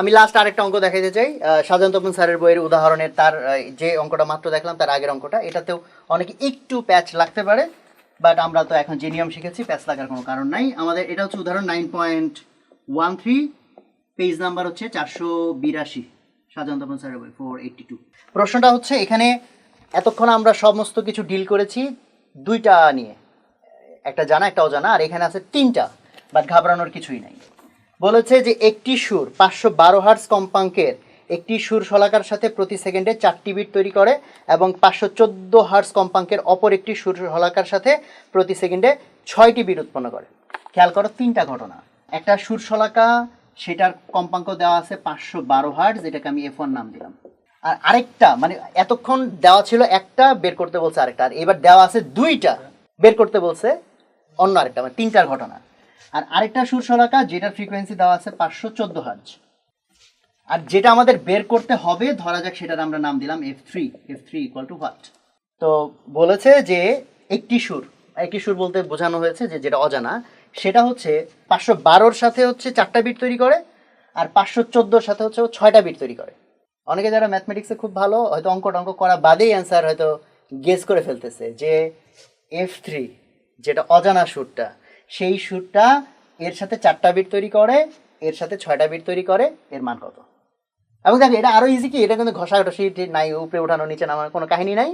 আমি লাস্ট আরেকটা অঙ্ক দেখাইতে চাই। সাজান তপন স্যারের বইয়ের উদাহরণের তার যে অঙ্কটা মাত্র দেখলাম, তার আগের অঙ্কটা, এটাতেও অনেকে একটু প্যাচ লাগতে পারে বাট আমরা তো এখন যে নিয়ম শিখেছি প্যাচ লাগার কোনো কারণ নাই। আমাদের, এটা হচ্ছে উদাহরণ nine point one three page number হচ্ছে চারশো বিরাশি সাজান তপন স্যারের বই ফোর এইটটি টু প্রশ্নটা হচ্ছে, এখানে এতক্ষণ আমরা সমস্ত কিছু ডিল করেছি দুইটা নিয়ে, একটা জানা একটা অজানা আর এখানে আছে তিনটা বাট ঘাবড়ানোর কিছুই নাই। বলেছে যে একটি সুর পাঁচশো বারো হার্স কম্পাঙ্কের একটি সুর শলাকার সাথে প্রতি সেকেন্ডে চারটি বিট তৈরি করে এবং পাঁচশো চোদ্দ হার্স কম্পাঙ্কের অপর একটি সুর শলাকার সাথে প্রতি সেকেন্ডে ছয়টি বিট উৎপন্ন করে। খেয়াল করো, তিনটা ঘটনা। একটা সুর শলাকা, সেটার কম্পাঙ্ক দেওয়া আছে পাঁচশো বারো হার্স যেটাকে আমি এফ নাম দিলাম। আর আরেকটা মানে এতক্ষণ দেওয়া ছিল একটা, বের করতে বলছে আরেকটা। আর এবার দেওয়া আছে দুইটা, বের করতে বলছে অন্য আরেকটা মানে তিনটার ঘটনা। আর আরেকটা সুর শলাকা যেটার ফ্রিকোয়েন্সি দেওয়া আছে পাঁচশো চোদ্দ হার্জ আর যেটা আমাদের বের করতে হবে, ধরা যাক সেটার আমরা নাম দিলাম F three F three equal to what তো বলেছে যে একটি সুর একটি সুর বলতে বোঝানো হয়েছে যে যেটা অজানা, সেটা হচ্ছে পাঁচশো বারোর সাথে হচ্ছে চারটা বিট তৈরি করে, আর পাঁচশো চোদ্দোর সাথে হচ্ছে ছয়টা বিট তৈরি করে। অনেকে যারা ম্যাথমেটিক্সে খুব ভালো, হয়তো অঙ্ক টঙ্ক করা বাদেই অ্যান্সার হয়তো গেস করে ফেলতেছে যে এফ থ্রি যেটা অজানা সুরটা সেই সুরটা এর সাথে চারটা বিট তৈরি করে, এর সাথে ছয়টা বিট তৈরি করে, এর মান কত? এবং দেখো, এটা আরও ইজি কি? এটা কিন্তু ঘষাঘষি নাই, উপরে ওঠানো, নিচে নামার কোনো কাহিনী নাই।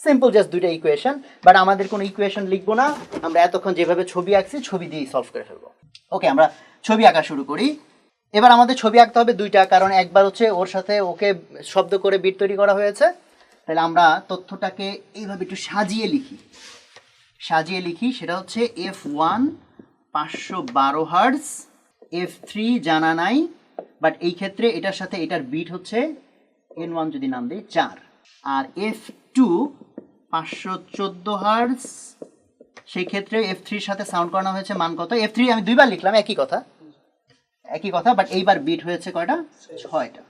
সিম্পল জাস্ট দুইটা ইকুয়েশন বাট আমাদের কোনো ইকুয়েশন লিখব না। আমরা এতক্ষণ যেভাবে ছবি আঁকছি, ছবি দিয়েই সলভ করে ফেলব। ওকে আমরা ছবি আঁকা শুরু করি। এবার আমাদের ছবি আঁকতে হবে দুইটা, কারণ একবার হচ্ছে ওর সাথে ওকে শব্দ করে বিট তৈরি করা হয়েছে। তাহলে আমরা তথ্যটাকে এইভাবে একটু সাজিয়ে লিখি। সাজিয়ে লিখি, সেটা হচ্ছে এফ ওয়ান পাঁচশো বারো হার্স এফ থ্রি জানা নাই বাট এই ক্ষেত্রে এটার সাথে এটার বিট হচ্ছে এন ওয়ান যদি নাম দিই, চার। আর এফ টু পাঁচশো চোদ্দ হার্স সেই ক্ষেত্রে এফ থ্রির সাথে সাউন্ড করানো হয়েছে মান কত? এফ থ্রি আমি দুইবার লিখলাম, একই কথা। একই কথা বাট এইবার বিট হয়েছে কয়টা? ছয়টা।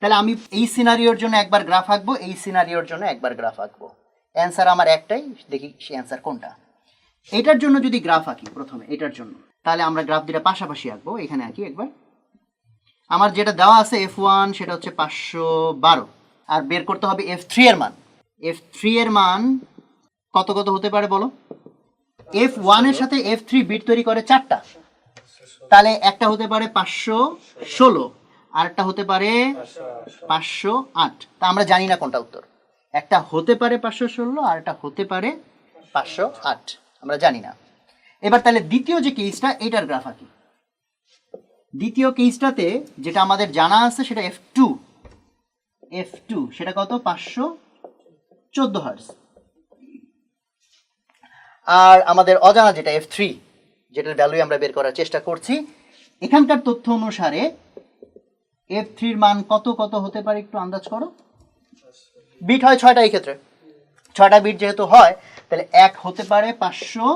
তাহলে আমি এই সিনারিওর জন্য একবার গ্রাফ আঁকবো, এই সিনারিওর জন্য একবার গ্রাফ আঁকবো। অ্যান্সার আমার একটাই, দেখি সে অ্যান্সার কোনটা। এটার জন্য যদি গ্রাফ আঁকি প্রথমে, এটার জন্য। তাহলে আমরা গ্রাফ দুটা পাশাপাশি আঁকবো, এখানে আঁকি একবার। আমার যেটা দেওয়া আছে এফ ওয়ান সেটা হচ্ছে পাঁচশো বারো। আর বের করতে হবে এফ থ্রি এর মান। এফ থ্রি এর মান কত কত হতে পারে বলো? এফ ওয়ানের সাথে এফ থ্রি বিট তৈরি করে চারটা। তাহলে একটা হতে পারে পাঁচশো ষোলো আর একটা হতে পারে পাঁচশো আট। তা আমরা জানি না কোনটা উত্তর। একটা হতে পারে পাঁচশো ষোলো, আর একটা হতে পারে পাঁচশো আট। আমরা জানি না। এবার তাহলে দ্বিতীয় যে কেসটা এটার গ্রাফ আঁকি। দ্বিতীয় কেসটাতে যেটা আমাদের জানা আছে, সেটা এফ টু এফ টু সেটা কত? পাঁচশো চোদ্দ হার্স আর আমাদের অজানা যেটা এফ থ্রি যেটার ভ্যালু আমরা বের করার চেষ্টা করছি, এখানকার তথ্য অনুসারে এফ থ্রির মান কত কত হতে পারে, একটু আন্দাজ করো? বিট হয় ছয়টা এই ক্ষেত্রে। ছয়টা বিট যেহেতু হয়, তাহলে এক হতে পারে পাঁচশো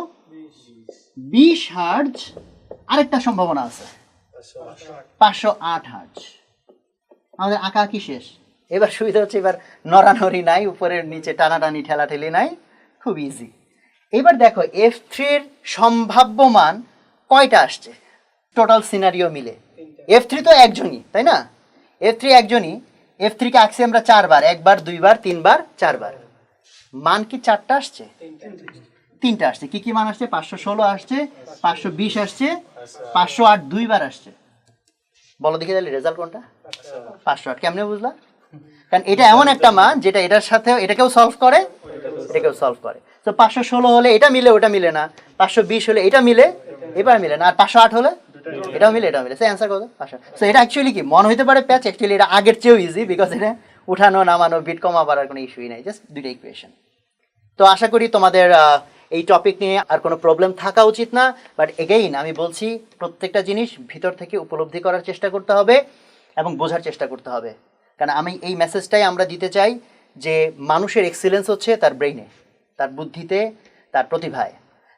বিশ হার্জ। আরেকটা সম্ভাবনা আছে। পাঁচশো আট হার্জ। আমাদের আঁকা কি শেষ? এবার সুবিধা হচ্ছে এবার নড়ানড়ি নাই, উপরের নিচে টানাটানি, ঠেলাঠেলি নাই। খুব ইজি এবার দেখো এফ থ্রির সম্ভাব্য মান কয়টা আসছে? টোটাল সিনারিও মিলে। এফ থ্রি তো একজনই, তাই না? এফ থ্রি একজনই। এফ থ্রিকে আঁকছি আমরা চারবার, একবার, দুইবার, তিনবার, চারবার। মান কি চারটা আসছে? তিনটা আসছে। কি কি মান আসছে? পাঁচশো ষোলো আসছে, পাঁচশো বিশ আসছে, পাঁচশো আট দুইবার আসছে। বলো দেখি তাহলে রেজাল্ট কোনটা? পাঁচশো আট। কেমনে বুঝলা? কারণ এটা এমন একটা মান যেটা এটার সাথে এটাকেও সলভ করে, এটাকেও সলভ করে। তো পাঁচশো ষোলো হলে এটা মিলে, ওটা মিলে না। পাঁচশো বিশ হলে এটা মিলে, এবার মিলে না। আর পাঁচশো আট হলে? এটাও মিলে এটাও মিলে। সে অ্যান্সার কত পাঁচশো সো এটা অ্যাকচুয়ালি কি? মন হইতে পারে প্যাচ অ্যাকচুয়ালি এটা আগের চেয়েও ইজি বিকজ এটা উঠানো, নামানো বিট কমা বাড়ার কোনো ইস্যুই নাই। জাস্ট দুইটা ইকুয়েশন তো আশা করি তোমাদের এই টপিক নিয়ে আর কোনো প্রবলেম থাকা উচিত না। বাট এগেইন আমি বলছি, প্রত্যেকটা জিনিস ভিতর থেকে উপলব্ধি করার চেষ্টা করতে হবে এবং বোঝার চেষ্টা করতে হবে। কারণ আমি এই মেসেজটাই আমরা দিতে চাই যে মানুষের এক্সিলেন্স হচ্ছে তার ব্রেইনে তার বুদ্ধিতে, তার প্রতিভায়।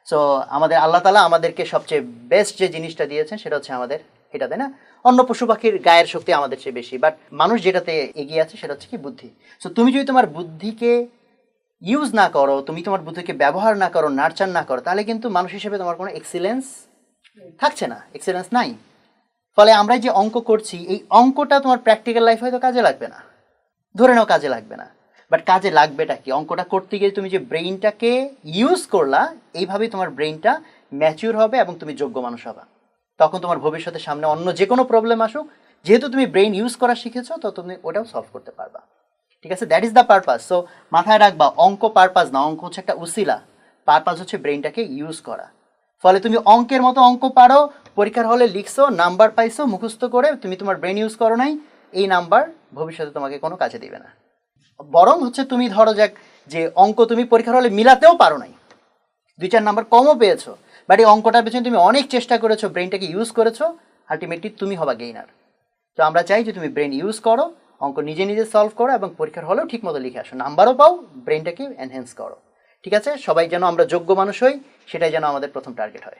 সো আমাদের আল্লাহ তালা আমাদেরকে সবচেয়ে বেস্ট যে জিনিসটা দিয়েছেন সেটা হচ্ছে আমাদের এটা, তাই না? অন্য পশু পাখির গায়ের শক্তি আমাদের চেয়ে বেশি বাট মানুষ যেটাতে এগিয়ে আছে সেটা হচ্ছে কি বুদ্ধি। সো তুমি যদি তোমার বুদ্ধিকে ইউজ না করো, তুমি তোমার বুদ্ধিকে ব্যবহার না করো নার্চার না করো, তাহলে কিন্তু মানুষ হিসেবে তোমার কোনো এক্সিলেন্স থাকছে না এক্সিলেন্স নাই। ফলে আমরা যে অঙ্ক করছি, এই অঙ্কটা তোমার প্র্যাকটিক্যাল লাইফ হয়তো কাজে লাগবে না। ধরে নাও কাজে লাগবে না। বাট কাজে লাগবেটা কি? অঙ্কটা করতে গিয়ে তুমি যে ব্রেইনটাকে ইউজ করলা, এইভাবেই তোমার ব্রেইনটা ম্যাচিউর হবে এবং তুমি যোগ্য মানুষ হবে। তখন তোমার ভবিষ্যতে সামনে অন্য যে কোনো প্রবলেম আসুক, যেহেতু তুমি ব্রেইন ইউজ করা শিখেছো, তো তুমি ওটাও সলভ করতে পারবা। ঠিক আছে? That is the purpose so মাথায় রাখবা, অঙ্ক পারপাস না, অঙ্ক হচ্ছে একটা উসিলা। পারপাস হচ্ছে ব্রেইনটাকে ইউজ করা। ফলে তুমি অঙ্কের মতো অঙ্ক পারো, পরীক্ষার হলে লিখছো নাম্বার পাইছো, মুখস্থ করে তুমি তোমার ব্রেন ইউজ করো নাই, এই নাম্বার ভবিষ্যতে তোমাকে কোনো কাজে দিবে না। বরং হচ্ছে তুমি ধরো যাক যে অঙ্ক তুমি পরীক্ষার হলে মিলাতেও পারো নাই। দুই চার নাম্বার কমও পেয়েছ। বাট এই অঙ্কটার পেছনে তুমি অনেক চেষ্টা করেছ ব্রেনটাকে ইউজ করেছ আলটিমেটলি তুমি হবা গেইনার তো আমরা চাই যে তুমি ব্রেন ইউজ করো, অঙ্ক নিজে নিজে সলভ করো এবং পরীক্ষার হলেও ঠিক মতো লিখে আসো। নাম্বারও পাও ব্রেনটাকে এনহ্যান্স করো। ঠিক আছে? সবাই যেন আমরা যোগ্য মানুষ হই, সেটাই যেন আমাদের প্রথম টার্গেট হয়।